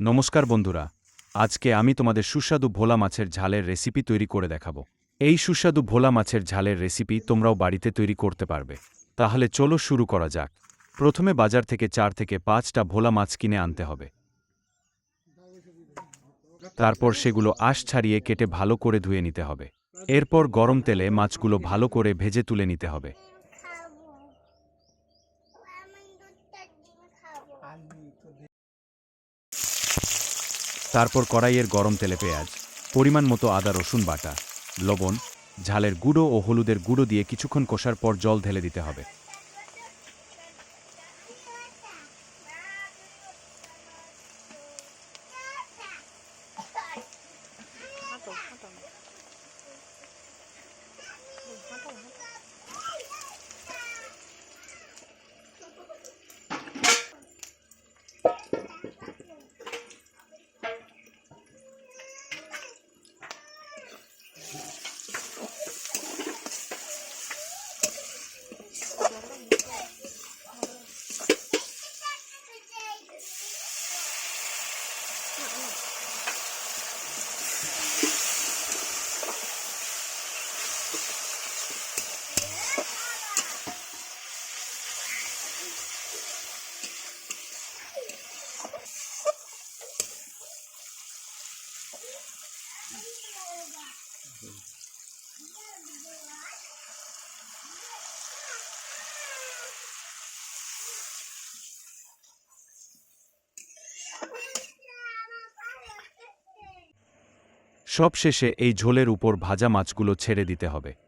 নমস্কার বন্ধুরা, আজকে আমি তোমাদের সুস্বাদু ভোলা মাছের ঝালের রেসিপি তৈরি করে দেখাবো। এই সুস্বাদু ভোলা মাছের ঝালের রেসিপি তোমরাও বাড়িতে তৈরি করতে পারবে। তাহলে চলো শুরু করা যাক। প্রথমে বাজার থেকে চার থেকে পাঁচটা ভোলা মাছ কিনে আনতে হবে। তারপর সেগুলো আশ ছাড়িয়ে কেটে ভালো করে ধুয়ে নিতে হবে। এরপর গরম তেলে মাছগুলো ভালো করে ভেজে তুলে নিতে হবে। তারপর কড়াইয়ের গরম তেলে পেঁয়াজ, পরিমাণ মতো আদা, রসুন বাটা, লবণ, ঝালের গুঁড়ো ও হলুদের গুঁড়ো দিয়ে কিছুক্ষণ কষার পর জল ঢেলে দিতে হবে। সব শেষে এই ঝোলের উপর ভাজা মাছগুলো ছেড়ে দিতে হবে।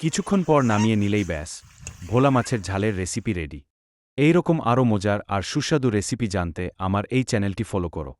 কিছুক্ষণ পর নামিয়ে নিলেই ব্যাস, ভোলা মাছের ঝালের রেসিপি রেডি এই রকম আরও মজার আর সুস্বাদু রেসিপি জানতে আমার এই চ্যানেলটি ফলো করো।